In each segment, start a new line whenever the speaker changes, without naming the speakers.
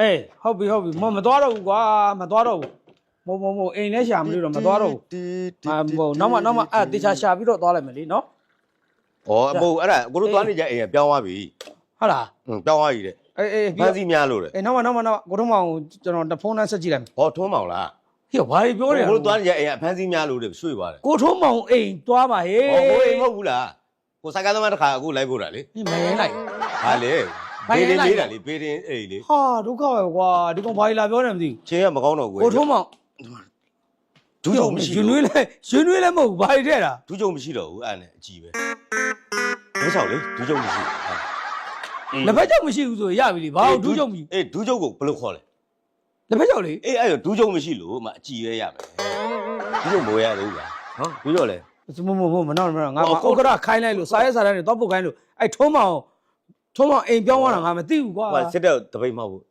အေးဟုတ်ပြီဟုတ်ပြီမမသွားတော့ဘူးကွာမသွားတော့ဘူးမမမအိမ်နဲ့ရှာမလို့တော့မသွားတော့ဘူးအာဟိုနောက်မှနောက်မှအဲ့တေချာရှာပြီးတော့သွားလိုက်မယ်လीနော်
ဩအမို့အဲ့ဒါကိုတို့သွားနေကြအိမ်ကပြောင်းသွားပြီ
ဟုတ်လား
ဟွန်းပြောင်းသွားပြီတဲ့
အေးအေး
ဖ
ပြီး
န်စီများလို့တဲ့
အေးနောက်မှနောက်မှနောက်ကိုထုံးမောင်ကျွန်တော်တဖုန်းနဲ့ဆက်ကြည့်လိုက်မယ်
ဟောထွန်းမောင်လား
ဟေ့ဘာတွေပြောနေလဲ
ကိုတို့သွားနေကြအိမ်ကဖန်စီများလို့တဲ့ရွှေ့သွားတယ်
ကိုထုံးမောင်အိမ်သွားပါဟေး
ဟောကိုအိမ်မဟုတ်ဘူးလားကိုစိုက်ကသမားတစ်ခါအခုလိုက်ဖို့တာလေ
မရင်လိုက်
ဟာလေ
ဘာ
ဘေး
လဲ
ရင်
လိုက်
လေးတာလေဘေးရင်အိမ်လေ
ဟာဒုက္ခပဲကွာဒီကောင်ဘာကြီးလာပြောနေမသိ
ချင်းကမကောင်းတော့
ဘူး
ကို
ကိုထုံးမောင်
ဒူးကြုံမရှိ
ရွှေနွေးလဲရွှေနွေးလဲမဟုတ်ဘူးဘာကြီးတဲ့တာ
ဒူးကြုံမရှိတော့ဘူးအဲ့ဒါနဲ့အကြည့်ပဲဘယ်ဆောင်လေဒူးကြုံမရှိဘူး
လက်ဖက်ကြောင့်မရှိဘူးဆိုရပြီလေဘာလို့ဒူးကြောင့်မရှိ
အေးဒူးကြုံကိုဘယ်လိုခေါ်လဲ
လက်ဖက်ကြောင့်လေ
အေးအဲ့ဒူးကြုံမရှိလို့မအကြည့်ရရမယ်ဒူးကြုံမိုးရလို့လားနော်ဒူးကြုံလေ
မမမမနောက်မနောက်ငါမဥက္ကရာခိုင်းလိုက်လို့စားရဲစားတဲ့တော့ပုတ်ခိုင်းလို့အဲ့ထုံးမောင် ထုံးမောင်အိမ်ပြောင်းသွားတာငါမသိဘူးကွာ
ဟိုစစ်တဲ့တပိတ်မဟုတ်ဘူး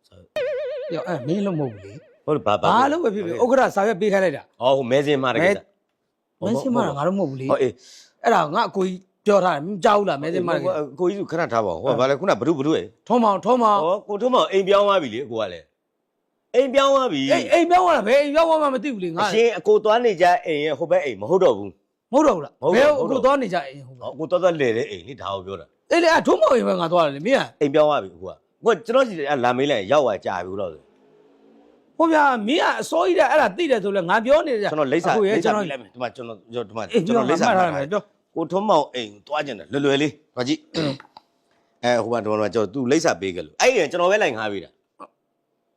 ရောအဲ့မင်းလုံးမဟုတ်ဘူးလေ
ဟုတ်ဘာဘာ
ဘာလို့ပဲဖြစ်ဖြစ်ဥက္ကရာစားရဲပေးခိုင်းလိုက်တာ
ဟောဟိုမဲစင်မှာတကယ်
မဲစင်မတာငါတော့မဟုတ်ဘူးလေ
ဟောအေး
အဲ့ဒါငါအကိုကြီးပြောထားတယ်မကြောက်ဘူးလားမဲစင်မတာ
ကိုကြီးကခဏထားပါဦးဟောဘာလဲခုနဘဒုဘဒုရဲ့
ထုံးမောင်ထုံးမောင်
ဟောကိုထုံးမအိမ်ပြောင်းသွားပြီလေကိုကလည်းအိမ်ပြောင်းသွားပြီ
အိမ်အိမ်ပြောင်းသွားတာဘယ်အိမ်ပြောင်းသွားမှမသိဘူးလေငါ
အရှင်အကိုသွားနေကြအိမ်ရဲ့ဟိုဘက်အိမ်မဟုတ်တော့ဘူး
မဟုတ်တော့ဘူးလား
မဟုတ်
ဘယ်
တော့
အခုသွားနေကြအိမ်ဟုတ်
ဟောကိုသွားသွားလဲတဲ့အိမ်လေဒါကိုပြောတာ
အေးလေအဲ့ထုံးမောင်အိမ်ပဲငါသွားတယ်လေမင်းက
အိမ်ပြောင်းသွားပြီကိုကကိုကကျွန်တော်စီလာမေးလိုက်ရောက်သွားကြာပြီလို့ဆို
ဟိုဗျာမင်းကအစိုးရတဲ့အဲ့ဒါသိတယ်ဆိုလဲငါပြောနေကြ
ကျွန်တော်လိမ့်စာ
အခုရဲ့
လိမ့်စာ
ကျွန်တော်
ပြလိုက်မယ်ဒီမှာကျွန်တော်ဒီမှာ
အေး
ကျွန်တော်လိမ့်စာ
မှတ်
ပြ
ထား
လို
တယ်
က်
ပြော
ကိုထွန်းမောင်အိမ်သွားကျင်တယ်လွယ်လွယ်လေးဟောကြည့်အဲဟိုမှာတော့ကျွန်တော်သူလိမ့်စာပေးခဲ့လို့အဲ့ရင်ကျွန်တော်ပဲလိုက်ငားပေးတာ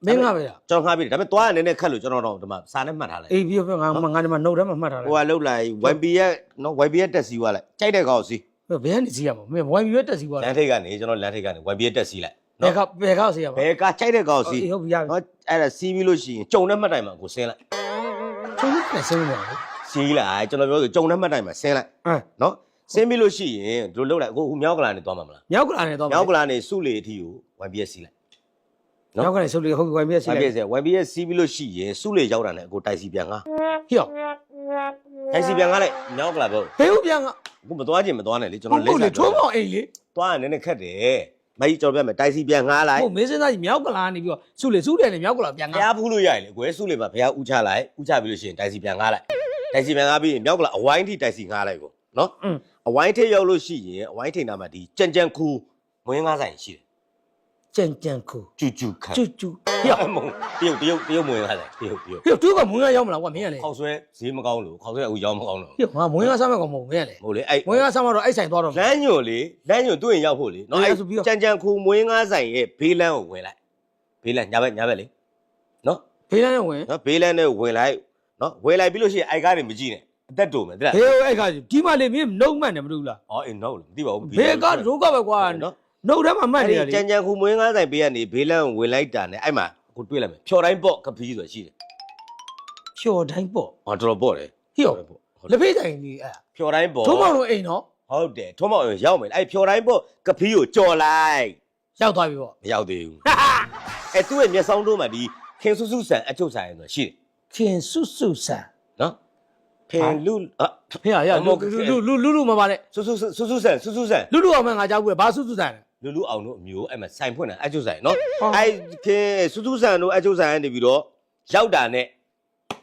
မင်းကပဲလား
ကျွန်တော်ငားပေးတယ်ဒါပေမဲ့သွားရနေနဲ့ခက်လို့ကျွန်တော်တော့ဒီမှာစာနဲ့မှတ်ထားလိုက်
အေးပြီးတော့ငါငါဒီမှာနှုတ်ထဲမှာမှတ်ထားတယ်
ဟိုကလှုပ်လိုက် YB ရဲ့နော် YB ရဲ့တက်စီသွားလိုက်ကြိုက်တဲ့ကောင်စီ
ဘယ်ကနေစီးရမှာမင်းဝိုင်းပြီးတက်စီသွား
လ
တယ်
မ်းထိပ်ကနေကျွန်တော်လမ်းထိပ်ကနေ YB ရဲ့တက်စီလိုက်
ဘယ်ကဘယ်ကစီးရမှာ
ဘယ်ကကြိုက်တဲ့ကောင်စီ
အေးဟုတ်ပြီရပြီ
နော်အဲ့ဒါစီးပြီးလို့ရှိရင်ကြုံနဲ့မှတ်တိုင်မှာကိုဆင်းလိုက်
ချုံနဲ့ဆင်းနေတယ်
စီးလိုက်ကျွန်တော်ပြောဆိုကြုံနဲ့မှတ်တိုင်မှာဆင်းလိုက်
ဟမ်
နော်ဆင်းပြီးလို့ရှိရင်ဒီလိုလှုပ်လိုက်ကိုဟိုမြောက်ကလာနေသွားမှာမလား
မြောက်ကလာနေတော့
မြောက်ကလာနေစုလေအထိကို YB ရဲ့စီးလိုက် နော်
မြောက်ကနေဆုပ်လေဟုတ်ပြီဝိုင်းပြီးစီး
YB
လိုက်
ရဲ့ YB ရဲ့စီးပြီးလို့ရှိရင်စုလေရောက်တာနဲ့ကိုတိုက်စီပြန်ငါ
ဟေ့
တိုက်စီပြန်ငါလိုက်မြောက်ကလာပြော
ဘယ်ဦးပြန်က
ကိုမသွားခြင်းမသွားနဲ့လေကျွန်
ဟု
တော်
တ်
လိမ့်
ဟုတ်လေထုံး
စာပြော
မောင်အိမ်လေ
သွားရနည်းနည်းခက်တယ်မကြီးကျွန်တော်ပြောမယ်တိုက်စီပြန်ငါလိုက်
ဟုတ်မင်းစင်းသားကြီးမြောက်ကလာနေပြီးတော့ဆုလေဆုတယ်နေမြောက်ကလာပြန်
ဘ
ကု
ရားဖူးလို့ရတယ်လေကိုယ်စုလေမှာဘုရားဥချလိုက်ဥချပြီးလို့ရှိရင်တိုက်စီပြန်ငါလိုက်တိုက်စီပြန်ငါပြီးရင်မြောက်ကလာအဝိုင်းထိတိုက်စီငါလိုက်ကိုနော်
อืม
အဝိုင်းထိရောက်လို့ရှိရင်အဝိုင်းထိနာမှာဒီကြံကြံခူမွေးငါးဆိုင်ရှိတယ်
ကြံကြံခု
ကျူကျူခန့်
ကျွတ်ကျွတ်ဟေ့
အမုံတရုတ်တရုတ်တရုတ်မွေးငါးဆိုင်တရုတ်တရုတ်
ဟေ့တူကမွေးရရောက်မလားကွာမင်းကလေ
ခေါက်ဆွဲဈေးမကောင်းလို့ခေါက်ဆွဲအခုရောင်းမကောင်းတော့
ဟေ့ငါမွေးရစားမဲ့ကောင်မဟုတ်မင်းကလေ
ဟုတ်လေအဲ့
မွေးရစားမှတော့အဲ့ဆိုင်သွားတော့
လမ်းညွန်လေလမ်းညွန်သူ့ရင်ရောက်ဖို့လေနော်
အဲ့
အဲ့
ဒါဆိုပြီးတော့
ကြံကြံခူမွေးငါးဆိုင်ရဲ့ဘေးလန်းကိုဝင်လိုက်ဘေးလန်းညာဘက်ညာဘက်လေနော်
ဖေးလန်းဝင်
နော်ဘေးလန်းနဲ့ဝင်လိုက်နော်ဝင်လိုက်ပြီးလို့ရှိရင်အိုက်ကားတွေမကြည့်နဲ့အသက်တူမယ်တိလား
ဟေးအဲ့ကဒီမလေးမင်းနှုတ်မှတ်တယ်မလို့လား
အော်အေးနော်လို့မသိပါဘူး
ဘယ်ကဒုက္ခပဲကွာ
နော်
နှုတ်ထဲမှာမှတ်
အဲ့
နေ
ဒီ
ရတယ်
ကြံကြံခူမွေးငါးဆိုင်ဘေးကနေဘေးလန်းကိုဝင်လိုက်တာနဲ့အဲ့မှာကိုတွေ့လိုက်မယ်ဖြော်တိုင်းပေါ့ကပီးဆိုတာရှိတယ်
ဖြော်တိုင်းပေါ့
ဟောတော်တော်ပေါ့တယ်
ဟေ့
ဟုတ်တယ်ပေါ့ဟုတ်
လက်ဖေးဆိုင်ကြီးအဲ့
ဖြော်တိုင်းပေါ့
ထုံးမောင်တို့အိမ်နော်
ဟုတ်တယ်ထုံးမောင်ရောက်မယ်အဲ့ဖြော်တိုင်းပေါ့ကပီးကိုကြော်လိုက်
ရောက်သွားပြီပေါ့
မရောက်သေးဘူးအဲ့သူ့ရဲ့မျက်စောင်းတို့မှာဒီခင်ဆူဆူဆန်အချုပ်ဆိုင်ဆိုတာရှိတယ်
ခင်စွတ်စွတ်ဆန်
နော်ဖင်လူအာ
ဖေးရရ
အမောက
လူလူလူလူမပါနဲ့
ဆူဆူဆူဆူဆန်ဆူဆူဆန်
လူလူအောင်မငါကြောက်ဘူးဘာစွတ်စွတ်ဆန်လဲ
လူလူအောင်တို့အမျိုးအဲ့မှာဆိုင်ဖွင့်တာအချုပ်ဆိုင်နော်
ဟော
အဲ့ခင်ဆူဆူဆန်တို့အချုပ်ဆိုင်ကနေပြီးတော့ရောက်တာနဲ့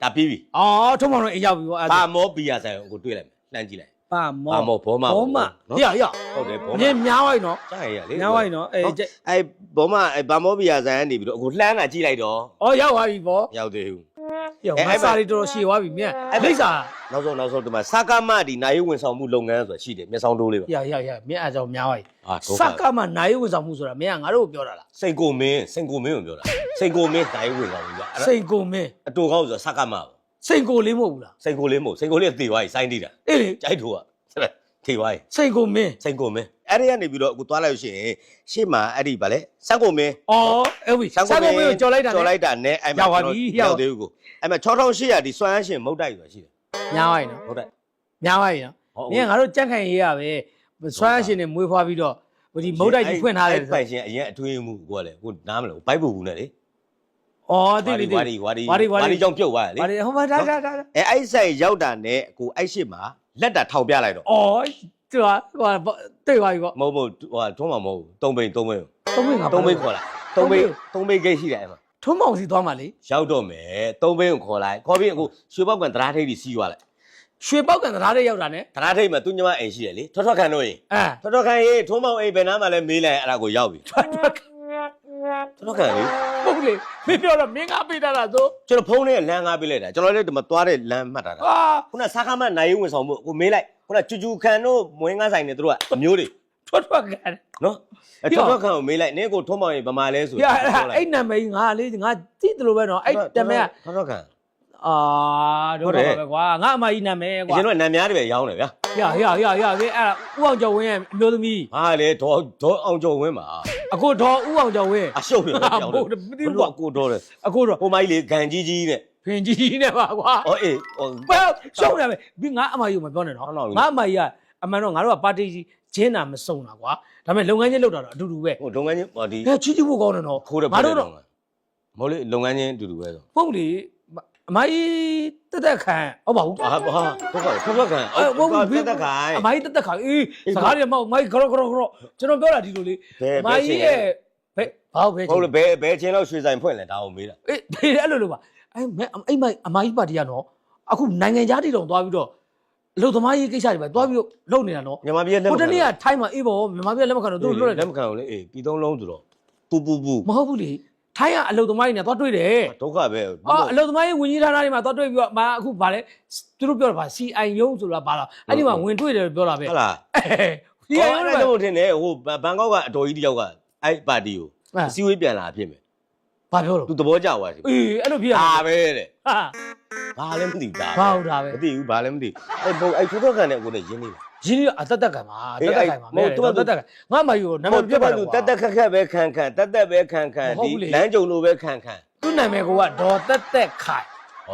ဒါပြီးပြီ
အော်ထုံးမောင်တို့အိမ်ရောက်ပြီပေါ့အဲ့
ဘာမောဘီယာဆိုင်ကိုတွေ့လိုက်မယ်လှမ်းကြည့်လိုက်
ပါမော
ဘာမောဘောမ
ဘောမ
နော်
ဟေ့ရ
ဟုတ်တယ်ဘောမ
ညင်များဝိုင်းနော်
ကြားရရလေ
များဝိုင်းနော်အေး
အဲ့ဘောမအဲ့ဘာမောဘီယာဆိုင်ကနေပြီးတော့အခုလှမ်းတာကြည့်လိုက်တော့
အော်ရောက်သွားပြီပေါ့
မရောက်သေးဘူး
ဟေ့ငါစားလေးတော်တော်ရှည်သွားပြီမြတ်လိမ့်စာ
နောက်ဆုံးနောက်ဆုံးဒီမှာစကားမဒီနိုင်ဝန်ဆောင်မှုလုပ်ငန်းဆိုတာရှိတယ်မျက်စောင်းတိုးလေးပါ
ရရရမြတ်အားကြောင့်များဝိုင်း
အာဒုက္ခ
စကမှနိုင်ဝန်ဆောင်မှုဆိုတာမင်းကငါတို့ကိုပြောတာလား
စိန်ကိုမင်းစိန်ကိုမင်းကိုပြောတာစိန်ကိုမင်းနိုင်ဝန်ဆောင်မှုပြအဲ့ဒါ
စိန်ကိုမင်း
အတူကောင်းဆိုတာစကားမပေါ့
စိန်ကိုလေးမဟုတ်ဘူးလား
စိန်ကိုလေးမဟုတ်စိန်ကိုလေးကတေသွားပြီစိုင်းတိတာ
အေးလေ
ကြိုက်ထိုးကဆက်လက်ထေသွားပြီ
စိန်ကိုမင်း
စိန်ကိုမင်းအဲ့ဒီကနေပြီးတော့အခုသွားလိုက်လို့ရှိရင်ရှေ့မှာအဲ့ဒီဗာလဲစက်ကိုမင်း
အော်အဲ့ဝီစကိုမင်းကိုကြော်လိုက်တာ
ကြော်လိုက်တာနဲ့အဲ့မှာ
ရောက်ပါပြီရောက်
ရောက်သေးဘူးကို အဲ့မှာ6800ဒီစွမ်းအားရှင်မုတ်တိုက်ဆိုတာရှိတယ်
များဝိုင်းနော်
မုတ်တိုက်
များဝိုင်းနော်
ဟုတ်
မင်းကငါတို့ကြက်ခိုင်ရေးရပဲဆွမ်းရှင်တွေမွေးဖွားပြီးတော့ဒီမုတ်တိုက်ကြီးဖွင့်ထားတယ်
အဲ့ပိုင်ရှင်အရင်အထွေးမှုကိုကလည်းကိုနားမလို့ဘိုက်ပူဘူးနဲ့လေ
အော်သိပြီသိ
ဝါ
ပြီ
ဒီဝါဒီ
ဝါဒီဝါဒီ
ကြောင့်ပြုတ်သွားတယ်လေ
ဘာလဲဟိုမှာဒါဒါဒါ
အဲအဲ့ဆိုင်ရောက်တာနဲ့ကိုအဲ့ရှစ်မှာလက်တာထောင်ပြလိုက်တော့
အော်သူကဟိုတွေ့သွားပြီပေါ့
မဟုတ်မဟုတ်ဟိုထုံးမှာမဟုတ်ဘူးသုံးပိန်သုံးပိန်
သုံးမိငါ
သုံးပိန်ခေါ်လိုက်သုံးပိတ်သုံးပိတ်ဂိတ်ရှိတယ်အဲ့မှာ
ထုံးမောင်စီသွားမှာလေ
ရောက်တော့မယ်သုံးပိတ်ကိုခေါ်လိုက်ခေါ်ပြီးအခုရွှေပေါက်ကန်တရားထိပ်ကြီးစီးသွားလိုက်
ရွှေပေါက်ကန်တရားတဲ့ရောက်တာ ਨੇ
တရားထိပ်မှာသူညမအိမ်ရှိတယ်လေထွတ်ထွတ်ခံတို့ရင်
အဲ
ထွတ်ထွတ်ခံရေးထုံးမောင်အိမ်ဘယ်နားမှာလဲမေးလိုက်အဲ့ဒါကိုရောက်ပြီ
ထွက်ထွက်
ထွတ်ထွတ်ခံလေ
ဟုတ်လေမင်းပြောတော့မင်းကပေးတာလားသို့
ကျွန်တော်ဖုန်းနဲ့လမ်းငါပေးလိုက်တာကျွန်တော်လည်းဒီမှာသွားတဲ့လမ်းမှတ်တာ
ဟာ
ခုနစားခမနိုင်ဝင်ဆောင်မှုကိုမေးလိုက်ခုနကျူကျူခံတို့မွေးငါဆိုင်နေတို့ကအမျိုးတွေ
ထွက်ထွက်ကန်
နော်အဲ့ထွတ်ထွတ်ခံကိုမေးလိုက်နင်းကိုထုံးမောင်ရင်ဗမာလဲဆို
ပြအဲ့ဒါအဲ့နာမည်ငါလေးငါသိတယ်လို့ပဲနော်အဲ့တမန်က
ထွတ်ထွတ်ခံ
အာတော့ပါပဲကွာငါအမကြီးနာမည်
အ
ကွာ
ရင်တော့နံများတွေပဲရောင်းတယ်ဗျာ
ရရရရပဲအဲ့ဒါဥအောင်ကျော်ဝင်းရဲ့အမျိုးသမီး
ဟာလေဒေါ်ဒေါ်အောင်ကျော်ဝင်းပါ
အခုတော့ဥအောင်ကျော်ဝင်း
အရှုပ်ရပြောင်းတယ်
ဟုတ်တယ်မသိဘူးကွာ
ကိုတော်တယ်
အခုတော့
ဟိုမိုင်းလေဂန်ကြီးကြီးနဲ့
ဖင်ကြီးနဲ့ပါကွာ
အော်အေးဟို
ဘယ်ရှုံးရမယ်ပြီးငါအမကြီးကိုမပြောနဲ့နော်
ဟုတ်လား
ငါအမကြီးကအမှန်တော့ငါတို့ကပါတီကြီး ဂျင်းတာမစုံတာကွာဒါပေမဲ့လုပ်ငန်းချင်းလုပ်တာတော့အတူတူပဲ
ဟိုလုပ်ငန်းချင်းဟောဒီ
ဟဲ့ချီးကျူးဖို့ကောင်းတယ်နော်
ခိုးတယ်
ငါတို့တော့
မဟုတ်လေလုပ်ငန်းချင်းအတူတူပဲဆို
ဟုတ်လေအမကြီးတက်တက်ခံဟုတ်ပါဘူး
ဟာဟာဟုတ်ကဲ့ထွက်ထွက်ခံ
အဲ့ဟုတ်ဘူး
တက်တက်ခိုင်
အမကြီးတက်တက်ခံအေးစကားတွေမဟုတ်အမကြီးဂရောဂရောဂရောကျွန်တော်ပြောတာဒီလိုလေ
ဘယ်
အမကြီးရဲ့ဘယ်ဘာဘယ်
ဟုတ်လေဘယ်ဘယ်ချင်းလောက်ရွှေဆိုင်ဖွင့်လဲဒါအောင်မေးတာ
အေးဒီအဲ့လိုလိုပါအဲ့မဲအဲ့မအမကြီးပါတီကနော်အခုနိုင်ငံခြားတည်တော်သွားပြီးတော့ လုံသမားရေးကိစ္စတွေပဲသွားပြီးတော့လုပ်နေတာနော်
မြန်မာပြည်လက်
ဟိုတနေ့ကထိုင်းမှာအေးဘောမြန်မာပြည်လက်မခံတော့သူတို့လွတ်လိုက်
လက်မခံဘူးလေအေးပြီးသုံးလုံးဆိုတော့ပူပူပူ
မဟုတ်ဘူးလေထိုင်းကအလုံသမားတွေနဲ့သွားတွေ့တယ်
ဒုက္ခပဲ
အော်အလုံသမားရေးဝင်ကြီးဌာနတွေမှာသွားတွေ့ပြီးတော့မအခုဗာလဲသူတို့ပြောတာဗာ CI ရုံးဆိုတာဗာလားအဲ့ဒီမှာဝင်တွေ့တယ်ပြောတာပဲ
ဟုတ်လား
CI
ဒီအ
ရုံး
ရင်
က
တော့ထင်တယ်ဟိုဘန်ကောက်ကအတော်ကြီးတယောက်ကအဲ့ပါတီကိုအစည်းအဝေးပြန်လာဖြစ်မယ်
ဘာပြောလို့
သူသဘောကျသွားတယ်
အေးအဲ့လိုဖြစ်ရ
ဒါ
တာ
ပဲတဲ့
ဟာ
ဘာလည်းမသိတာ
ဘာဟုတ်တာပဲ
မသိဘူးဘာလည်းမသိအဲ့ဘုံအဲ့ထွတ်ထွတ်ခံတဲ့ကိုလည်းရင်းနေတယ်
ရင်းနှီးအသက်သက်ခံပါတက်တက်ခံပါမဲတက်တက်ခံငါမယူနာမည်ပြပါ
သူ
တော့
တက်တက်ခက်ခက်ပဲခံခံတက်တက်ပဲခံခံ
မဟုတ်
ဒီ
ဘူးလေ
လမ်းကြုံလိုပဲခံခံ
သူ့နာမည်ကဒေါ်တက်တက်ခိုင်
ဩ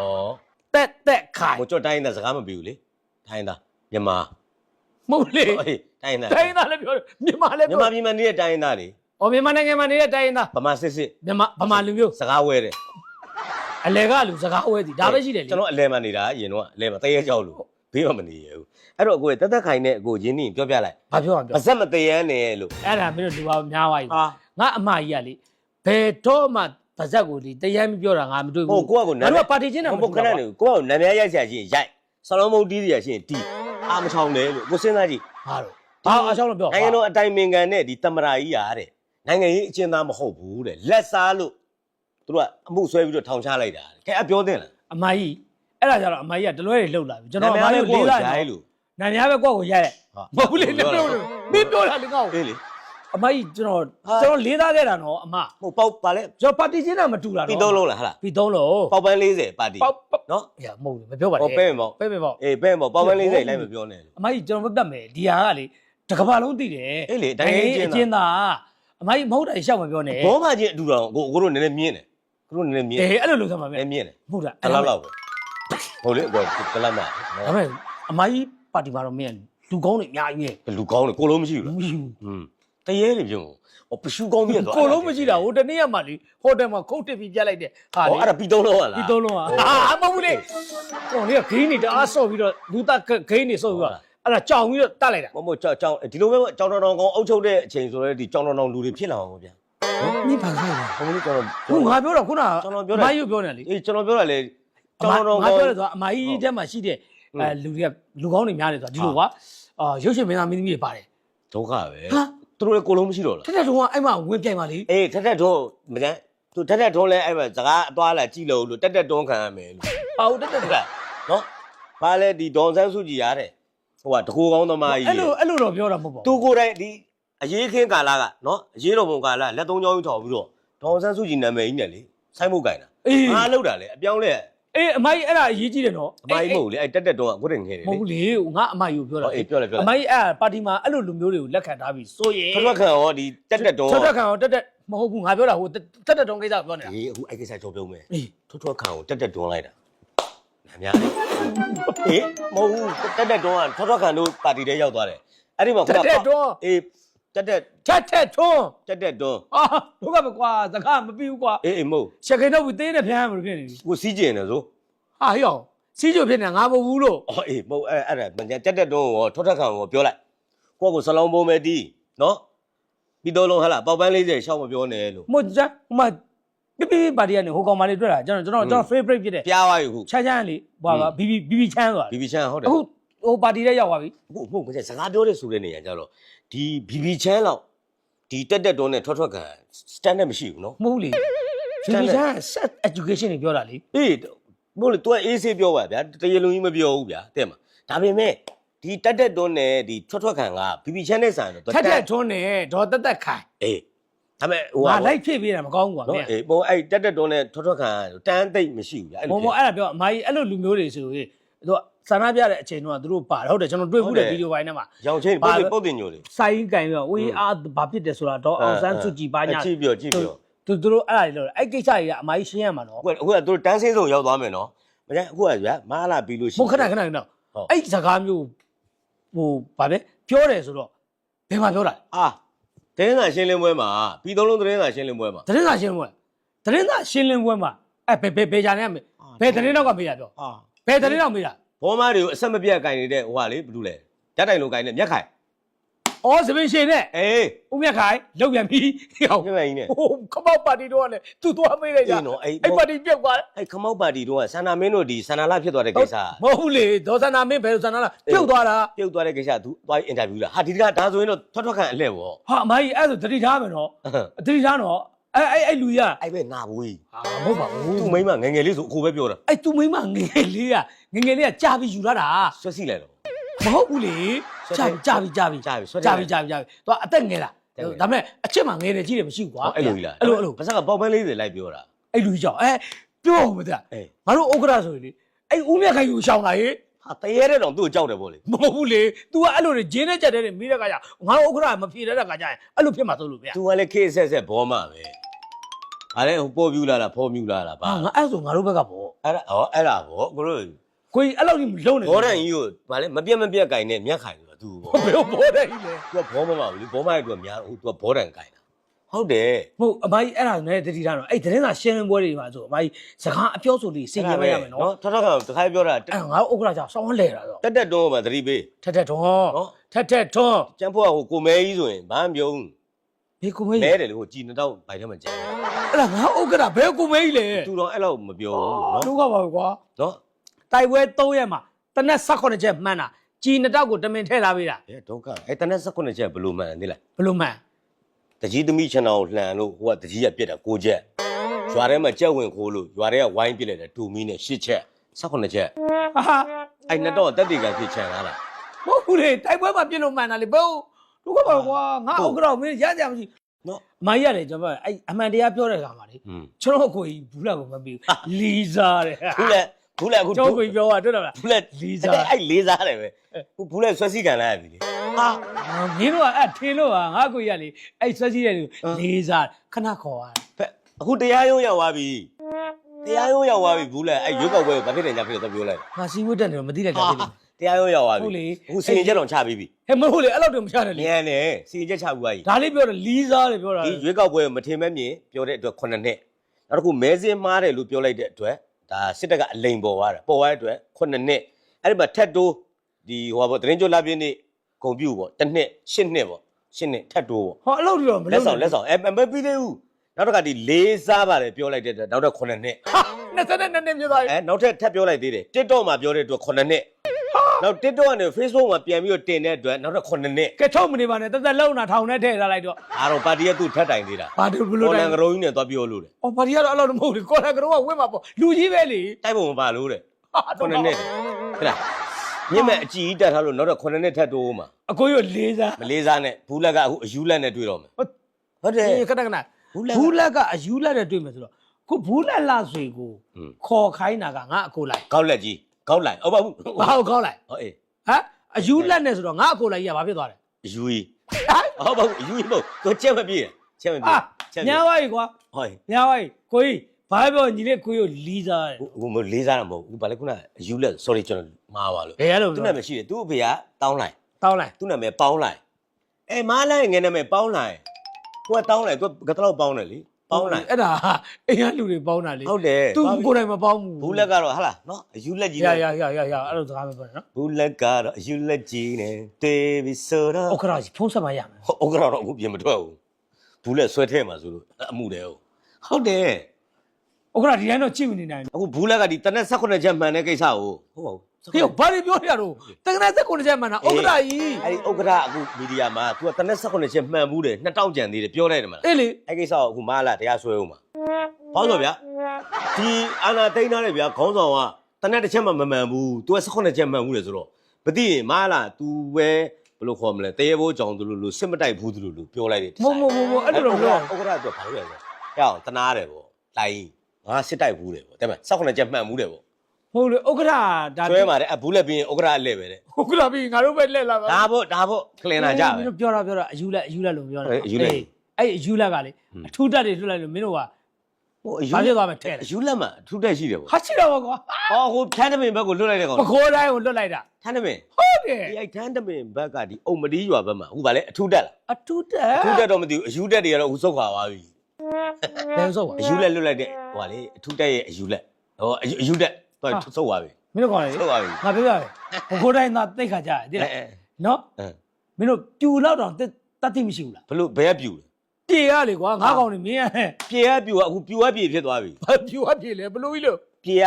တက်တက်ခိုင်
ဟိုကြော့တိုင်းတဲ့စကားမပြီးဘူးလေထိုင်းသားမြန်မာ
မဟုတ်လေ
ဟေးတိုင်းသား
တိုင်းသားလည်းပြောမြန်မာလည်း
မြ
ပြော
န်မာပြည်မှာနေတဲ့တိုင်းသားလေ
အော်မြန်မာနိုင်ငံမှာနေတဲ့တိုင်းသား
ဗမာစစ်စစ်
မြန်မာဗမာလူမျိုး
စကားဝဲတယ်
အလဲကလူစကားဝဲသည်ဒါပဲရှိတယ်လေ
ကျွန်တော်အလဲမှာနေတာအရင်တော့အလဲမှာတရေကြောက်လို့ဘေးမှာမနေရဘူးအဲ့တော့အကိုတက်တက်ခိုင်နဲ့အကိုရင်းနှီးပြောပြလိုက်
ဘာပြောအောင်ပြော
ပါဇက်မတရမ်းနဲ့လို့
အဲ့ဒါမင်းတို့လူပါများသွားပြီ
ဟာ
ငါအမကြီးကလေဘယ်တော့မှဗဇက်ကိုလေတရားမပြောတာငါမတွေ့ဘူး
ဟိုကိုကကို
ငါတို့ကပါတီချင်းတာမ
ဘု
ဟုတ်
တ်ခ
ဘူး
ဏနေကိုကကိုနာမည်ရိုက်ဆရာချင်းရိုက်ဆလုံးမုတ်တီးရချင်းတီးအာမချောင်းတယ်လို့ကိုစဉ်းစားကြည့်
ဘာလို့ဘာအချောင်းလို့ပြော
နိုင်ငံတော်အတိုင်ပင်ခံနဲ့ဒီတမရာကြီးရာတဲ့ နိုင်ငံရေးအကျဉ်းသားမဟုတ်ဘူးတဲ့လက်စားလို့သူတို့ကအမှုဆွဲပြီးတော့ထောင်ချလိုက်တာတဲ့ကဲအပြောတင်လား
အမကြီးအဲ့ဒါကြတော့အမကြီးကတလွဲတွေလှုပ်လာပြီကျွန်တော်အမကြီးကိုလေးလာ
ရို
တယ်
က်လို့
နာမည်ပဲကိုယ့်ကိုရိုက်တယ်
ဟာ
မဟုတ်ဘူးလေမင်းပြောလို့မင်းပြောတာလေကောက်
အေးလေ
အမကြီးကျွန်တော်
ဟာ
ကျွန်တော်လေးသားခဲ့တာနော်အမ
ဟိုပေါက်ပါလဲ
ကျွန်တော်ပါတီချင်းတာမတူတာနော်
ပြီးသုံးလုံးလားဟာလား
ပြီးသုံးလို့
ပေါက်ပန်း40ပါတီ
ပေါက်ပေါက်
နော်
ရမဟုတ်ဘူးမပြောပါနဲ့
ဟောပဲ့ပေါ့
ပဲပဲပေါ့
အေးပဲ့ပေါ့ပေါက်ပန်း40လိုက်မပြောနဲ့လို့
အမကြီးကျွန်တော်မပြတ်မယ်ဒီဟာကလေတကဘာလုံးသိတယ်
အေးလေတိုင်းရေးကျင်း
အကျဉ်းသား အမကြီးမဟုတ်တာရှောက်မပြောနဲ့
ဘောမချင်းအတူတော်ကိုကိုတို့နည်းနည်းမြင်းတယ်ကိုတို့နည်းနည်းမြင်း
အေးအဲ့လိုလုပ်သမှာ
န
ပဲ
ည်းမြင်းတယ်
မဟုတ်တာ
တလောက်လောက်ပဲဟုတ်လေကိုကလမ်းမှာ
ဒါပေမဲ့အမကြီးပါတီမှာတော့မင်းလူကောင်းတွေအများကြီးပဲ
လူကောင်းတယ်ကိုလုံးမရှိဘူးလား
မရှိဘူး
ဟွန်းတရေတွေပြုံးဟောပရှူကောင်းပြီးတော့
ကိုလုံးမရှိတာဟိုတနေ့ကမှလေဟိုတယ်မှာခုတ်တစ်ပြီးပြတ်လိုက်တဲ့ဟာ
ဟော
လေ
အဲ့ဒါပြီးသုံးလုံးဟလား
ဒီသုံးလုံးဟာအာမဟုတ်ဘူးလေကျွန်တော်လေးကဂိမ်းနေတအားဆော့ပြီးတော့လူသားဂိမ်းနေဆော့ပြီးတော့ အဲ့ဒါကြောင်ပြီးတော့တတ်လိုက်တာ
မမို့ကြောင်ကြောင်ဒီလိုပဲကြောင်တော်တော်ကောင်းအုပ်ချုပ်တဲ့အချိန်ဆိုတော့ဒီကြောင်တော်တော်လူတွေဖြစ်လာအောင်ဗျာ
မင်းဘာခိုင်းလဲ
ဘုံလေးကျွန်တော်
ဟိုငါပြောတာခုန
ကျွန်တော်ပြော
အ
တာ
မကြီးကိုပြောနေလေ
အေးကျွန်တော်ပြောတာလေ
အ
ကြောင်
မ
တော်တော်
ငါ
ကောင်း
ပြောတယ်ဆိုတာအမကြီးထဲမှာရှိတဲ့အဲလူတွေကလူကောင်းတွေများတယ်ဆိုတာဒီလိုကွာအာရုပ်ရှင်မင်းသားမင်းသမီးတွေပါတယ်
ဒုက္ခပဲ
ဟာ
သူတို့လည်းကိုလုံးမရှိတော့လား
တက်တက်တုံးကအဲ့မှာဝင်ပြိုင်ပါလေ
အေးထက်ထက်တွန်းမကျန်သူထက်ထက်တွန်းလဲအဲ့မှာစကားအသွားလာကြည့်လို့လို့တက်တက်တွန်းခံရမယ်လို့
ဟာဟုတ်တက်တက်
ဟုတ်လားနော်ဘာလဲဒီဒေါန်ဆန်းစုကြည်ရတဲ့ ဟိုကတကူကောင်းသမားကြီး
အဲ့လိုအဲ့လိုတော့ပြောတာမဟုတ်ပါ
သူ
ဘူး
ကိုယ်တိုင်ဒီအရေးခင်းကာလကနော်အရေးတော်ပုံကာလလက်သုံးချောင်းကြီးထော်ပြီးတော့ဒေါန်ဆန်းစုကြည်နာမည်ကြီးနဲ့လေဆိုင်းမုတ်ကင်တာ
အေး
အားလောက်တာလေအပြောင်းလဲ
အေးအမကြီးအဲ့ဒါအရေးကြီးတယ်နော်
အမကြီးမဟုတ်ဘူးလေအဲ့တက်တက်တွန်းကကိုယ်တိုင်ငယ်တယ်
မ
လေ
ဟုတ်ဘူးလေငါအမကြီးကိုပြောတာ
ဟောအေးပြောလိုက်ပြော
အ
လိုက်
မကြီးအဲ့ပါတီမှာအဲ့လိုလူမျိုးတွေကိုလက်ခံထားပြီးဆိုရင်
ထွက်ထွက်ခံရောဒီတက်တက်တွန်း
ထွက်ထွက်ခံအောင်တက်တက်မဟုတ်ဘူးငါပြောတာဟိုတက်တက်တုံးကိစ္စပြောနေတာ
အေးအခုအဲ့ကိစ္စကြောပြောမယ်
အေး
ထွက်ထွက်ခံကိုတက်တက်တွန်းလိုက်တာ နာများလေအေးမဟုတ်ဘူးတက်တက်တွန်းကထွက်ထွက်ခံတို့ပါတီထဲရောက်သွားတယ်အဲ့ဒီမှာခု
တက်
န
တက်တွန်း
အေးတက်တက်
ချက်ချက်ထွန်း
တက်တက်တွန်း
အာတို့ကမကွာစကားမပြီးဘူးကွာ
အေးအေးမဟုတ်
ချက်ခိန်တော့ဘူးသေးနေဖျမ်းမလို့ဖြစ်နေပြီ
ကိုစီးကျင်တယ်ဆို
ဟာဟေ့အောင်စီးကြိုဖြစ်နေငါမဟုတ်ဘူးလို့
အော်အေးမဟုတ်အဲ့အဲ့ဒါတက်တက်တွန်းကိုထွက်ထွက်ခံကိုပြောလိုက်ကိုယ့်ကိုစလုံးပုံးမယ်တီးနော်ပြီးပြီးတော့လုံးဟာလားပေါက်ပန်း40ရှောက်မပြောနဲ့လို့
မဟုတ်ကြဟိုမှာ ပြပြပါတီကနေဟိုကောင်မလေးတွေ့တာကျွန်တော်ကျွန်တော်ကျွန်တော် favorite ဖြစ်တဲ့
ပြားသွားပြီခု
ချမ်းချမ်းလေးဟိုပါဘီဘီဘီဘီချမ်းဆိုတာ
ဘီဘီချန်ဟုတ်တယ်
အခုဟိုပါတီထဲရောက်သွားပြီ
အခုဟုတ်ကဲ့စကားပြောတဲ့ဆိုတဲ့နေရာကျတော့ဒီဘီဘီချန်လောက်ဒီတက်တက်တွန်းနဲ့ထွက်ထွက်ခံ standard မရှိဘူးနော်
မဟုတ်လေဘီဘီချမ်း set education တွေပြောတာလေ
အေးဘို့လေ तू အေးဆေးပြောပါဗျာတရေလုံးကြီးမပြောဘူးဗျာတဲ့မှာဒါပေမဲ့ဒီတက်တက်တွန်းနဲ့ဒီထွက်ထွက်ခံကဘီဘီချန်နဲ့ဆိုင်တော့
ထက်ထက်ထွန်းနေဒေါ်တက်တက်ခိုင်
အေး ဒါပေမဲ့ဟို
ငါလိုက်ဖြစ်ပေးတာမကောင်းဘူးကွာမ
နော်
င်း
အေးဘို့အဲ့တက်တက်တွန်းနဲ့ထွက်ထွက်ခံတန်းသိမ့်မရှိဘူးဗျာအဲ့
ဘော
လို
ဘောအဲ့ဒါပြောအမကြီးအဲ့လိုလူမျိုးတွေဆိုရင်သူကဆန္ဒပြတဲ့အချိန်တုန်းကသူတို့ပါတယ်ဟုတ်တယ်ကျွန်တော်တွေ့ဘူးတဲ့ဗီဒီယိုပိုင်းထဲမှာ
ရောင်ချင်းပုတ်တင်ပုတ်တင်ညိုလေ
စိုင်းကင်ပြီးတော့ဝေးအားဘာဖြစ်တယ်ဆိုတာတော့အောင်ဆန်းစုကြည်ပါညာ
အကြည့်ပြောကြည့်ပြော
သူသူတို့အဲ့ဒါတွေလို့အဲ့ကိစ္စတွေကအမကြီးရှင်းရမှာနော်
အခုကအခုကသူတို့တန်းစင်းစုံရောက်သွားမယ်နော်မကျအခုကဗျာမဟာလာပြီးလို့ရှိ
မဟုတ်ခဏခဏခဏ
ဟုတ်
အဲ့စကားမျိုးဟိုဗာပဲပြောတယ်ဆိုတော့ဘယ်မှာပြောတာ
အာ တင်းစာရှင်းလင်းပွဲမှာပြီးသုံးလုံးတင်းစာရှင်းလင်းပွဲမှာ
သတင်းစာရှင်းလင်းပွဲသတင်းစာရှင်းလင်းပွဲမှာအဲ့ဘယ်ဘယ်ဘယ်ဂျာနဲ့မေဘယ်သတင်းတော့ကမေးရပြော
အာ
ဘယ်သတင်းတော့မေးတာ
ဘောမားတွေကိုအဆက်မပြတ်ကင်နေတဲ့ဟိုဟာလေဘာလို့လဲဓာတ်တိုင်လိုကင်နေမြက်ခိုင်
အော်စပင်ရှင်နဲ့
အေး
ဦးမြတ်ခိုင်လောက်ပြန်ပြီဟော
မြက်ခိုင်ကြီးနဲ့
ဟိုခမောက်ပါတီတော့ကလည်းသူသွားမေးလိုက်ကြ
အေးနော်အဲ့
အဲ့ပါတီပြုတ်သွားတယ်
အဲ့ခမောက်ပါတီတော့ဆန္ဒမင်းတို့ဒီဆန္ဒလာဖြစ်သွားတဲ့ကိစ္စ
မဟုတ်ဘူးလေဒေါ်စန္နာမင်းဘယ်လိုစန္နာလားပြုတ်သွားတာ
ပြုတ်သွားတဲ့ကိစ္စသူသွားအင်တာဗျူးလာဟာဒီတကဒါဆိုရင်တော့ထွက်ထွက်ခံအလှည့်ပေါ့
ဟာအမကြီးအဲ့ဒါဆိုတတိထားမယ်နော်တတိထားနော်အဲ့အဲ့အဲ့လူကြီးက
အဲ့ပဲနာဘူး
ဟာမဟုတ်ပါဘူး
သူ့မိန်းမငယ်ငယ်လေးဆိုအခုပဲပြောတာ
အဲ့သူမိမငယ်ငယ်လေးကငယ်ငယ်လေးကကြာပြီးယူလာတာ
ဆွတ်စီလိုက်တော့
မဟုတ်ဘူးလေ ကြာပြီကြာပြီကြာပြီ
ကြာပြီဆွတ်
ကြာပြီကြာပြီကြာပြီသူကအသက်ငယ်တာ
တက်ငယ်
ဒါပေမဲ့အချစ်မှငယ်တယ်ကြီးတယ်မရှိဘူးကွာ
အဲ့လိုကြီးလား
အဲ့လိုအဲ့လို
ပါစကပေါက်ပန်း40လိုက်ပြောတာ
အဲ့လူကြီးကြောင့်အဲပြောအောင်မသိ
အေး
ငါတို့ဥက္ကရာဆိုရင်လေအဲ့ဦးမြတ်ခိုင်ကိုရှောင်းလာရေ
ဟာတရေတဲ့တော့သူ့ကိုကြောက်တယ်ပေါ့လေ
မဟုတ်ဘူးလေ तू ကအဲ့လိုတွေဂျင်းနဲ့ကြက်တဲ့တွေမိတဲ့ခါကျငါတို့ဥက္ကရာမဖြေတဲ့ခါကျရင်အဲ့လိုဖြစ်မှာသိလို့ဗျာ
သူကလည်းခေတ်ဆက်ဆက်ဘောမပဲဟာလေဟိုပေါ်ပြူလာလားဖော်မြူလာလား
ဟာ
ဗာ
ငါအဲ့ဆိုငါတို့ဘက်ကပေါ့
အဲ့ဒါဟောအဲ့ဒါဗောကိုတို့
ကိုကြီးအဲ့လိုကြီးမလုံးနဲ့
ဘောဒန်ကြီးကိုဗာလေမပြတ်မပြတ်ကင်နေမြက်ခိုင်ဆိုတာ သူဗော
ဘယ်လိုဘောတဲ့ကြီးလဲ
သူကဘောမမဘူးလေဘောမရဲ့သူကများဟိုသူကဘောဒန်ကင်တာဟုတ်တယ်
မဟုတ်အမကြီးအဲ့ဒါနဲ့တတိထားတော့အဲ့သတင်းစာရှင်းလင်းပွဲတွေမှာဆိုအမကြီးစကားအပြောဆိုလေးစင်ကြင်မရမယ်နော်
ထထကတခါပြောတာ
အဲ့ငါတို့ဥက္ကရာကြောင့်စောင်းလဲတာတော့
တက်တက်တွန်းမှာသတိပေး
ထက်ထက်ထွန်း
နော်
ထက်ထက်ထွန်း
ကျန်ဖို့ကဟိုကိုမဲကြီးဆိုရင်ဘာမှမပြောဘူး
ဘေကိုမေး
မဲ
အဲ့
တယ်လေဟိုကြည်နှစ်တော့ဘိုင်ထဲမှာကျန်
ဒါငါဥက္ကရာဘယ်ကိုမေးလဲ
သူတော့အဲ့လောက်မပြောဘူးနော်
ဒုက္ခပါပဲကွာ
နော်
တိုက်ပွဲ3ရက်မှာတနက်18ချက်မှန်းတာ ជីနှစ်တောက်ကိုတမင်ထည့်ထားပေးတာ
အဲဒုက္ခအဲ့တနက်16ချက်ဘယ်လိုမှန်လဲလား
ဘယ်လိုမှန်း
တကြီးသမီးချန်တော်လှန်လို့ဟိုကတကြီးကပြစ်တာ6ချက်ရွာထဲမှာကြက်ဝင်ခိုးလို့ရွာထဲကဝိုင်းပြစ်လိုက်တယ်တူမီနဲ့8ချက်18ချက်
ဟာဟာ
အဲ့နှစ်တော့တက်တေကဖြစ်ချန်လာလား
မဟုတ်ဘူးလေတိုက်ပွဲမှာပြစ်လို့မှန်တာလေဘယ်ဟုတ်ဒုက္ခပါပဲကွာငါဥက္ကရာကိုမင်းရကြမရှိ
နော်
အမကြီးရတယ်ကျွန်တော်အဲ့အမှန်တရားပြောတဲ့ခါမှာလေ
อืม
ကျွန်တော်ကိုကြီးဘူးလာကိုမပြီးဘူးလီစားတယ်
ဘူးလေ ဘူးလေအခု
ကျွန်တော်ကိုကြီးပြောတာတွေ့တယ်မလား
ဘူးလေ
လေးစား
အဲ့လေးစားတယ်ပဲဟိုဘူးလေဆွဲစီကန်လာပြီလေ
ဟာမင်းတို့ကအဲ့ထင်းလို့ဟာငါကိုကြီးကလေအဲ့ဆွဲကြီးတဲ့လူလေးစားခဏခေါ်ရတယ်
ဖက်အခုတရားရုံးရောက်သွားပြီတရားရုံးရောက်သွားပြီဘူးလေအဲ့ရွက်ကောက်ပွဲကိုဘာဖြစ်တယ်ညာဖြစ်တော့ပြောလိုက်
ငါစီဝတ်တက်နေတော့မသိလိုက်တာဖြစ်နေ
တရားရုံးရောက်သွား
ဟုတ်လေ
ပြီအခုစီရင်ချက်တော်ချပြီးပြီ
ဟဲ့မဟုတ်လေအဲ့လောက်တော့မချတယ်လေ
ညံနေစီရင်ချက်ချပြီးသွားပြီ
ဒါလေးပြောတယ်လီစားတယ်ပြောတာ
ဒီရွေးကောက်ပွဲကိုမထင်မဲ့မြင်ပြောတဲ့အတွက်9နှစ်နောက်တစ်ခုမဲစင်းမားတယ်လို့ပြောလိုက်တဲ့အတွက် ဒါစစ်တပ်ကအလိန်ပေါ်သွားတာပေါ်သွားတဲ့အတွက်9နှစ်အဲ့ဒီမှာထက်တိုးဒီဟိုပါပေါ့သတင်းကြိုလာပြင်းနေဂုံပြူပေါ့တစ်နှစ်10နှစ်ပေါ့10နှစ်ထက်တိုးပေါ့
ဟောအဲ့လောက်တော့မ
လက်
လုပ်
ဆောင်လက်ဆောင်အဲမပြီးသေးဘူးနောက်တစ်ခါဒီလေးစားပါတယ်ပြောလိုက်တဲ့အတွက်နောက်တော့9နှစ်
ဟာ22နှစ်ပြသွားပြီ
အဲနောက်ထပ်ထပ်ပြောလိုက်သေးတယ် TikTok မှာပြောတဲ့အတွက်9နှစ်နော က် TikTok ကနေ Facebook မှာပြန်ပြီးတော့တင်တဲ့အတွက်နောက်တော့9နှစ်
ကဲထုတ်မနေပါနဲ့တက်တက်လုံးနာထောင်နဲ့ထည့်ထားလိုက်တော့
အားတော့ပါတီကသူ့ထပ်တိုင်သေးတာ
ဘာလို့ဘ
ကို
လို့
လ
တို
န်
င်
ကရုံးကြီးနဲ့သွားပြောလို့တယ်
အော်ဘာဒီကတော့အဲ့လောက်တော့မဟုတ်လေကော်လာကတော့ဝင့်မှာပေါ့လူကြီးပဲလေ
တိုက်ပုံမပါလို့တဲ့
ဟာ
9နှစ်ဟဲ့လားမြင့်မဲ့အကြည့်တက်ထားလို့နောက်တော့9နှစ်ထပ်တိုးမှာ
အကိုရလေးစား
မလေးစားနဲ့ဘူးလက်ကအခုအယူလက်နဲ့တွေ့တော့မယ်
ဟုတ်
ဟုတ်တယ်
အေးခဏခဏ
ဘူးလက်က
ဘူးလက်ကအယူလက်နဲ့တွေ့မယ်ဆိုတော့ခုဘူးလက်လာဆွေကို
อืม
ခေါ်ခိုင်းတာကငါအကိုလိုက်
ကောက်လက်ကြီး ကောက်လိုက်ဟုတ်ပါဘူး
ဘာကိုခေါ်လိုက်
ဟောအေး
ဟမ်အယူလက်နဲ့ဆိုတော့ငါအကိုလိုက်ကြီးကဘာဖြစ်သွားလဲ
အယူကြီး
ဟမ်
ဟုတ်ပါဘူးအယူကြီးမဟုတ်သူချက်မပြည့်ချက်မပြ
အာ
ည့်ချက်မပြ
ညာ
ည့်
ဝါကြီးကွာ
ဟော
ညာဝါကြီးကိုကြီးဘာပြောညီလေးကိုကြီးကိုလီးစားတယ်
ဟိုမလေးစားတာမဟုတ်ဘူးဘာလဲခုနအယူလက် sorry ကျွန်တော်မှားပါလို့
ဘယ်ရလို့
သူ့နာမည်ရှိတယ်သူ့အဖေကတောင်းလိုက်
တောင်းလိုက်
သူ့နာမည်ပေါင်းလိုက်အဲမားလိုက်ငယ်နာမည်ပေါင်းလိုက်ကိုကတောင်းလိုက်သူကကတော့ပေါင်းတယ်လေ ပေါင်းလိုက်
အဲ့ဒါအိမ်ကလူတွေပေါင်းတာလေ
ဟုတ်တယ်
သူကိုယ်တိုင်မပေါင်းဘူး
ဘူးလက်ကတော့ဟာလားနော်အယူလက်ကြီး
ရ
နဲ့
ရရရရအဲ့လိုစကားမပြောနဲ့နော်
ဘူးလက်ကတော့အယူလက်ကြီးနဲ့တေးပြီးဆိုတော့
ဥက္ကရာကြီးဖုံးဆက်မရမယ်
ဥက္ကရာတော့အခုပြင်မထွက်ဘူးဘူးလက်ဆွဲထဲမှာဆိုလို့အမှုတယ်ဟုတ်ဟုတ်တယ်
ဥက္ကဋ္ဌဒီတိုင်းတော့ကြည့်မနေနိုင်
အခုဘူးလက်ကဒီတနက်18ချက်မှန်တဲ့ကိစ္စကိုဟုတ်ပါဘူး
ဘူး ဟေ့ဘာတွေပြောနေရတော့တက္ကနာစက်ကိုချက်မှန်တာဥက္ကဋ္ဌကြီး
အဲ့ဒီဥက္ကဋ္ဌအခုမီဒီယာမှာ तू ကတနက်18ချက်မှန်ဘူးတယ်2000ကျန်သေးတယ်ပြောလိုက်တယ်မလား
အေးလေ
အဲ့ကိစ္စကိုအခုမလာတရားဆွဲဦးမှာဘာလို့လဲဗျာဒီအာနာတိန်ထားတယ်ဗျာခေါင်းဆောင်ကတနက်တစ်ချက်မှမမှန်ဘူး तू က18ချက်မှန်ဘူးလေဆိုတော့မသိရင်မလာ तू ပဲဘယ်လိုခေါ်မလဲတရေဘိုးကြောင်သူလို့လို့စစ်မတိုက်ဘူးသူလို့လို့ပြောလိုက်တယ်
မဟုတ်မဟုတ်မဟုတ်အဲ့လိုတော့မလုပ်
ဥက္ကဋ္ဌကဘာလို့လဲဆိုရအောင်တနာတယ်ပေါ့လိုက်ငါစစ်တိုက်ဘူးတယ်ပေါ့တဲ့မ18ချက်မှန်ဘူးတယ်ပေါ့
ဟုတ်လေဥက္ကဋ္ဌဒါ
ဆွဲมาတယ်အဘူးလက်ပြီးရင်ဥက္ကဋ္ဌအလဲပဲတဲ့
ဥက္ကဋ္ဌပြီးငါတို့ပဲလက်လာပါ
ဒါပေါ့ဒါပေါ့ခလင်လာကြပဲ
မင်းတို့ပြောတာပြောတာအယူလက်အယူလက်လို့ပြောတာ
အေးအယူလက်
အေးအဲ့အယူလက်ကလေအထူးတက်တွေထွက်လိုက်လို့မင်းတို့က
ဟိုအယူ
ဘာဖြစ်သွားမလဲထဲတယ်
အယူလက်မှာအထူးတက်ရှိတယ်ပေါ့
ဟာရှိတော့ကွာ
ဟောဟိုထန်းတမင်ဘက်ကိုလွတ်လိုက်တဲ့ကောင်
ပခိုးတိုင်းကိုလွတ်လိုက်တာ
ထန်းတမင်
ဟုတ်တယ်
ဒီအဲ့ထန်းတမင်ဘက်ကဒီအုံမတီးရွာဘက်မှာအခုဗာလဲအထူးတက်လား
အထူးတက်
အထူးတက်တော့မသိဘူးအယူတက်တွေကတော့အခုစုတ်ခွာသွားပြီ
ဘယ်ဆိုပါ
အယူလက်လွတ်လိုက်တဲ့ဟိုဗာလေအထူးတက်ရဲ့အယူလက်ဟောအယူအယူတက် တော့စုတ်သွားပြီ
မင်းတို့ကောင်းလေ
စုတ်သွားပြီ
ငါပြောပြမယ်ပခိုးတိုင်းသားတိတ်ခါကြတယ်
အဲ
တဲ့
အဲ
နော်
အဲ
မင်းတို့ပြူလောက်တော့တက်တက်တိမရှိဘူးလား
ဘလို့ဘယ်ကပြူလဲ
ပြေရလေကွာငါကောင်နေမင်းရဟဲ့
ပြေကပြူကအခုပြူကပြေဖြစ်သွားပြီ
ဘာပြူအပြေလေဘလို့ကြီးလို့
ပြေက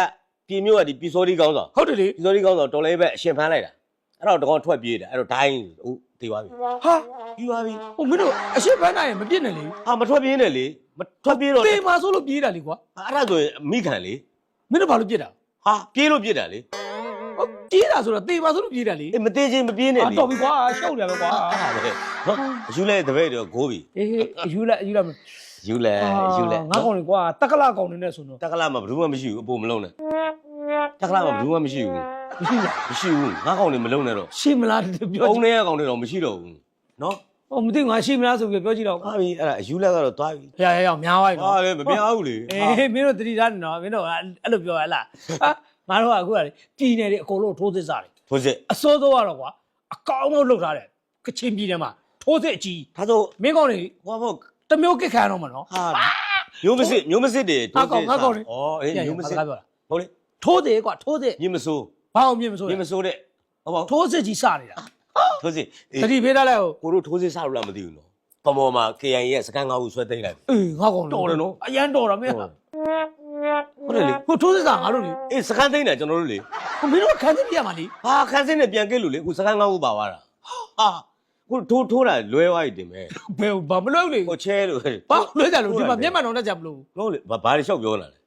ပြေမျိုးကဒီပီစောဒီကောင်းဆောင်
ဟုတ်တယ်လေ
ပီစောဒီကောင်းဆောင်တော်လေးပဲအရှင်ဖမ်းလိုက်တာအဲ့တော့တကောင်ထွက်ပြေးတာအဲ့တော့ဒိုင်းဟုတ်တေးသွားပြီ
ဟာ
ပြီးသွားပြီ
ဟိုမင်းတို့အရှိပန်းနိုင်ရင်မပြစ်နဲ့လေ
ဟာမထွက်ပြေးနဲ့လေမထွက်ပြေးတော့
တေးမှာဆိုလို့ပြေးတာလေကွာ
အဲ့ဒါဆိုရင်မိခံလေ
မင်းတို့ဘာလို့ပြစ်တာ
ဟာပြေးလို့ပြစ်တာလေ
ဟုတ်ပြေးတာဆိုတော့တေးမှာဆိုလို့ပြေးတာလေ
အေးမသေးချင်းမပြေးနဲ့
အာ
လေ
တော်ပြီကွာရှုပ်တယ်ပဲကွာ
အဲ့ဒါပဲနော်အယူလဲတပည့်တော့ဂိုးပြီ
အေးအယူလက်အယူလက်
ယူလဲယူလဲ
ငါကောင်လေကွာတက်ကလာကောင်နေနဲ့ဆိုတော့
တက္ကလာမှာဘယ်သူမှမရှိဘူးအပေါ်မလုံးနဲ့တက္ကလာမှာဘယ်သူမှမရှိဘူး
မရှိဘူး
မရှိဘူးငါကောင်နေမလုံးနဲ့တော့
ရှိမလားပြော
အုံထဲကကောင်တွေတော့မရှိတော့ဘူးနော်
ဟိုမသိငါရှိမလားဆိုပြီးပြောကြည့်တော့
ဟာပြီအဲ့ဒါအယူလဲကတော့သွားပြီ
ရရရများသွားပြီ
ဟာလေမပြောင်းဘူးလေ
အေးမင်းတို့တတိထားနေတော့မင်းတို့အဲ့လိုပြောရလားဟာငါတို့ကအခုကလေပြည်နယ်တွေအကုန်လုံးထိုးစစ်စားတယ်
ထိုးစစ်
အစိုးစိုးကတော့ကွာအကောင်းဆုံးလုပ်ထားတယ်ကချင်ပြည်နယ်မှာထိုးစစ်အကြီး
ဒါဆို
မင်းကောင်တွေ
ဟောဘော
တစ်မျိုးကစ်ခံရတော့မှာနော်
ဟာမျိုးမစစ်မျိုးမစစ်တွေ
ငါကောင်ငါကောင်လေ
ဩအေးမျိုးမစစ်
ပြောတာ
ဟုတ်လေ
ထိုးစစ်ကွာထိုးစစ်
မြင့်မစိုး
ဘာအောင်မြင်မဆို
မြင့်မစိုးတဲ့ဟုတ်ပါဘူး
ထိုးစစ်ကြီးစနေတာ
ထိုးစစ်အေး
တတိဖေးထားလိုက်ဟို
ကိုတို့ထိုးစစ်စားလို့လားမသိဘူးနော်ပမော်မှာ KI ရဲ့စကန်ငါးခုဆွဲသိမ်းလိုက်ပြီ
အေးငါကောင်
တော်တယ်နော်
အရန်တော်တာမင်း
ဟုတ်ဟုတ်တယ်လေ
ဟိုထိုးစစ်စားငါတို့လေ
အေးစကန်သိမ်းတယ်ကျွန်တော်တို့လေ
ဟိုမင်းတို့ခန်းစစ်ပြရမှာလေ
ဟာခန်းစင်းနဲ့ပြန်ကိတ်လို့လေအခုစကန်ငါးခုပါသွားတာဟာကိုထိုးထိုးတာလွဲသွားပြီတင်မဲ့
ဘယ်ဘာမလုပ်လေ
ကိုချဲလို့
ဘာလွှဲကြလို့ဒီမှာမျက်မှန်တော့တက်ကြမလို့
ဟုတ်လေဘာဘာတွေလျှောက်ပြောလာလဲ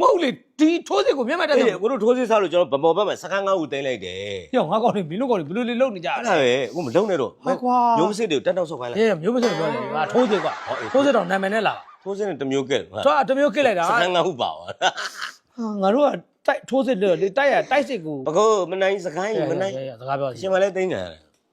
မဟုတ်လေဒီထိုးစစ်ကိုမျက်မှန်တက်ကြ
အေး
မလို့
ကိုတို့ထိုးစစ်စားလို့ကျွန်တော်ဗမော်ဘက်မှာစကန်ငါးခုသိမ်းလိုက်တယ်
ပြောငါကောင်လေမင်းတို့ကောင်လေဘယ်လိုလေလုပ်နေကြ
အဲ့ဒါပဲကိုမလုံးနဲ့တော့
ဟာကွာ
မျိုးမစစ်တွေကိုတက်တော့ဆုတ်ခိုင်းလိုက်
အေးမျိုးမစပြောတယ်ငါထိုးစစ်ကွာ
ဟုတ်အေး
ထိုးစစ်တော့နာမည်နဲ့လာ
ထိုးစစ်နဲ့တစ်မျိုးကဲ့ဟာ
တော့တစ်မျိုးကစ်လိုက်တာ
စကန်ငါးခုပါသွားတာ
ဟာငါတို့ကတိုက်ထိုးစစ်လေလေတိုက်ရတိုက်စစ်ကို
ဘကောမနိုင်စကိုင်းမနိုင်
စကားပြော
ရှင်မလဲသိမ်းကြတယ်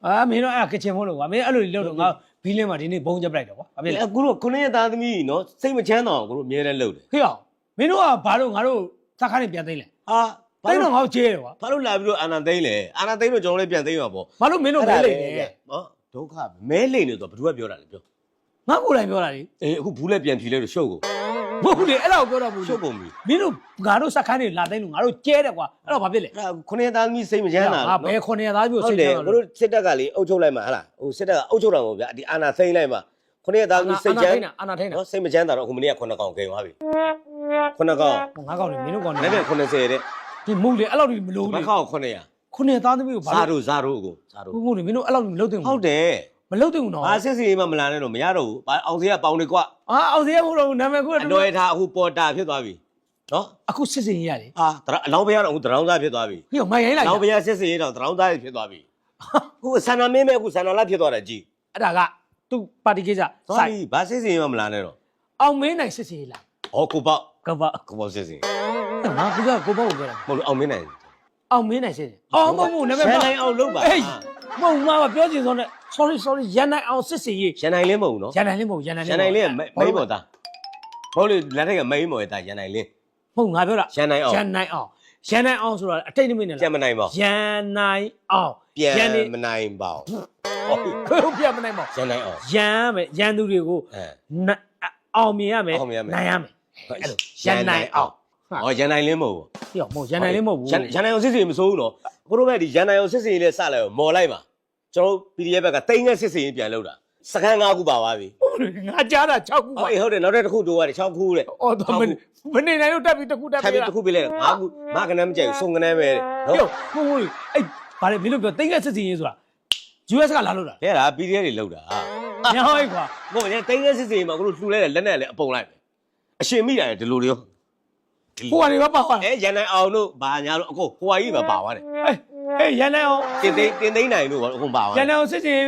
အာမင်းတို့အဲ့ကချင်မို့လို့ကွာမင်းအဲ့လိုလုပ်တော့ငါဘီလင်းမှာဒီနေ့ဘုံချက်ပလိုက်တော့ကွာဘာဖြစ်လဲ
အခုတော့ခုနှစ်ရက်သားသမီးနော်စိတ်မချမ်းတော့ကိုတို့အမြဲတမ်းလုပ်တယ်
ခေအောင် မင်းတို့ကဘာလို့ငါတို့သခါနဲ့ပြန်သိမ့်လဲ
ဟာဘာ
သိမ့်
လို့
တော့ငါတို့ကျဲတယ်ကွာ
ဘာလို့လာပြီးတော့အာနာသိမ်းလဲအာနာသိမ်းတော့ကျွန်တော်လည်းပြန်သိမ်းပါပေါ့
ဘာလို့မင်းတို့မဲလိမ့်လဲ
နော်ဒုက္ခမဲလိမ့်နေတော့ဘယ်သူကပြောတာလဲပြော
ငါကိုယ်တိုင်ပြောတာလေ
အေးအခုဘူးလည်းပြန်ဖြီလဲလို့ရှုပ်ကို
မဟုတ်ဘူးလေအဲ့ဒါကိုပြောတော့ဘူး
ရှုပ်ကုန်ပြီ
မင်းတို့ငါတို့စခန်းတွေလာသိမ့်လို့ငါတို့ကျဲတယ်ကွာအဲ့တော့ဘာဖြစ်လဲ
အဲ့ဒါခုနှစ်ရက်သားသမီးစိတ်မချမ်းသာ
ငါဘယ်ခုနှစ်သားပြို့
ဟု
စိ
တ်
တ်
တယ်
ချမ်းသာ
ကို
လို့
တို့စစ်တပ်ကလေအုပ်ချုပ်လိုက်မှာဟလားဟိုစစ်တပ်ကအုပ်ချုပ်တာပေါ့ဗျာဒီအာနာသိမ်းလိုက်မှာခုနှစ်ရက်သားသမီးစိတ်ချမ်း
အာနာထိန်တာ
နော်စိတ်မချမ်းသာတော့အခုမနေ့ကခုနှစ်ကောင်ဂိမ်းသွားပြီ ခုနှစ်ကောင်
ငါကောင်လေမင်းတို့ကောင်
လည်း
လေ
ပြန်90တဲ့
ဒီမုတ်လေအဲ့လောက်ကြီးမလို့
မ
လေ
ခောက်900
ခုနှစ်သားသမီးကိုဘာ
ဇာ
လို့
တို့ဇာတို့ကိုဇာတို့
ဘူးမလို့မင်းတို့အဲ့လောက်ကြီးမလုပ်သင့်ဘူး
ဟုတ်တယ်
မလုပ်သင့်ဘူးနော်။
ဘာစစ်စီမှမလာနဲ့တော့မရတော့ဘူး။ဘာအောင်စရပေါင်းတွေကွာ
အာအောင်စေရဖို့တော့နာမည်ကို။
အတော်ရထားအခုပေါ်တာဖြစ်သွားပြီ။နော်
အခုစစ်စင်ရတယ်။
ဟာတရအလောင်းဘုရားတော့အခုတရောင်းသားဖြစ်သွားပြီ
ဟိုမိုင်ရိုင်း။လိုက်
လောင်းဘုရားစစ်စီရတော့တရောင်းသားဖြစ်သွားပြီ။အခုဆန္ဒမင်းမဲ့အခုဆန္ဒလာဖြစ်သွားတယ်ကြည်
အဲ့ဒါကသူ့ပါတီကိစ္စ။
သွား
စိုက်
ပြီ။ဘာစစ်စီမှမလာနဲ့တော့
အောင်မင်းနိုင်စစ်စင်လာ။
ဟောကိုပေါ့
ကဘာ
ကိုပေါ့စစ်စီ
ငါကကိုပေါ့ကိုပြောတာ။
မဟုတ်လို့အောင်မင်းနိုင်
အောင်မင်းနိုင်စစ်စင်အောင်မဟုတ်ဘူးနာမည်
ရန်
ပါ
နိုင်အောင်လုပ်ပါ
အေးမဟုတ်မှာပြောချင်ဆုံးနဲ့ sorry sorry ရန်နိုင်အောင်စစ်စင်ရေး။
ရန်နိုင်လင်းမဟုတ်ဘူးနော်
ရန်နိုင်လေးမဟုတ်ရန်နိုင်။
ရန်နိုင်လင်းကမိမ့်မော်သား။ဟုတ်လေလက်ထက်ကမိမ့်မော်သားရန်နိုင်လင်း
ဟုတ်ငါပြောတာ
ရန်နိုင်အောင်
ရန်နိုင်အောင်ရန်နိုင်အောင်ဆိုတာအတိတ်နိမိတ်နဲ့
ပြန်မနိုင်ပါဘူး
ရန်နိုင်အောင်။
ပြန်
ရန်နေ
မနိုင်ပါဘူး။ဟုတ်ပြီ
ဟုတ်ပြန်မနိုင်ပါဘူး
ရန်နိုင်အောင်
ရန်မယ်ရန်သူတွေကို
အဲ
နအောင်မြင်ရမယ်
အောင်မြင်ရမယ်
နိုင်ရမယ် အဲ့လိုရန်နိုင်အောင်
ဟောရန်နိုင်လင်းမဟုတ်ဘူး
ဟိအောင်မဟုတ်ရန်နိုင်လေးမဟုတ်ဘူး
ရန်ရန်နိုင်အောင်စစ်စီမစိုးဘူးနော်ကိုတို့ဘက်ဒီရန်နိုင်အောင်စစ်စီလေးစလိုက်ရောမော်လိုက်ပါကျွန်တော် PDF ဘက်ကတိန်းငယ်စစ်စီရင်ပြန်လောက်တာစကန်၅ခုပါသွားပြီ
ဟုတ်ငါကြားတာ6ခု
ဟော
ပါ
အေးဟုတ်တယ်နောက်တစ်ခုတိုးရတယ်6ခုတဲ့
အော်တော့မမနေနိုင်လို့တက်ပြီးတစ်ခုတက်
ထပ်
ပြီး
ပြီး
တာ
တစ်ခုပြလိုက်5ခုမကနမ်းမကြိုက်ဘူးစုံကနမ်းပဲတဲ့
ဟို
နော်
ဟိုဟိုအဲ့ဗါလေမင်းတို့ပြောတိတ်ကစစ်စင်ရေးဆိုတာ US ကလာလို့လား
လဲတာ PDF တွေလောက်တာ
ညဟောအိကွာ
ဘုံကတိုင်းငယ်စစ်စစ်မှာကိုတို့လှူလိုက်တယ်လက်နဲ့လည်းအပုံလိုက်ပဲ အရှင်မိတာလေဒီလိုတွေရော
ဟိုကနေပါပါသွား
အဲရန်နိုင်အောင်တို့ဘာညာတို့အကုန်ဟိုဟာကြီးပဲပါသွားတယ်
အေးအေးရန်နိုင်အောင်
တင်သိန်းတင်သိန်းနိုင်တို့ဘာအကုန်ပါသွား
ရန်နိုင်အောင်စစ်စင်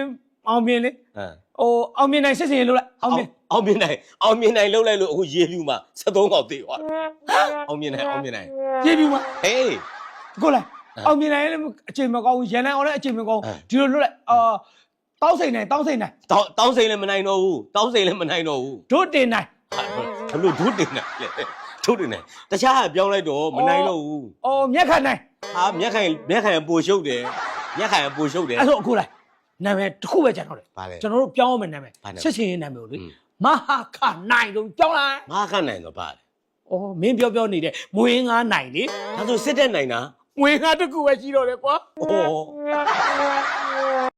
အောင်မြင်လေ
ဟမ်
ဟိုအောင်မြင်နိုင်စစ်စင်ရေးလို့လိုက်အောင်မြင်
အောင်မြင်နိုင်အောင်မြင်နိုင်လှုပ်လိုက်လို့အခုရေဖြူမှာ73កောက်သေးသွားအောင်မြင်နိုင်အောင်မြင်နိုင်
ပြေးပြီမ
ဟေး
ကိုလိုက်
အဲ
အောင်မြင်နိုင်လည်းအချိန်မကောင်းဘူးရန်နိုင်အောင်လည်းအချိန်မကောင်း
အဲ
ဒီလိုလွတ်လိုက်အာတောင်းစိန်နိုင်တောင်းစိန်နိုင်
တောင်းတောင်းစိန်လည်းမနိုင်တော့ဘူးတောင်းစိန်လည်းမနိုင်တော့ဘူး
တို့တင်နိုင်
ဘလို့ဒုတင်နိုင်လဲဒုတင်နိုင်တခြားကပြောင်းလိုက်တော့မနိုင်တော့ဘူး
အော်မြက်ခတ်နိုင်
ဟာမျက်ခိုင်မျက်ခိုင်ပူရှုပ်တယ်မျက်ခိုင်ပူရှုပ်တယ်
အဲ့ဆိုအခုလိုက်နာမည်တစ်ခုပဲကျန်တော့တယ်
ဘာလဲ
ကျွန်တော်တို့ပြောင်းအောင်မယ်နာမည်
ဘာနာမည်
စစ်စင်ရေးနာမည်ကိုလေ
อืม
မဟာခနိုင်လို့ပြောင်းလိုက်
ငါခနိုင်တော့ပါလေ
အော်မင်းပြောပြောနေတဲ့မွေးငါနိုင်လေ
ဒါဆိုစစ်တဲ့နိုင်တာ
မွေးငါတစ်ခုပဲရှိတော့တယ်ကွာ
哦。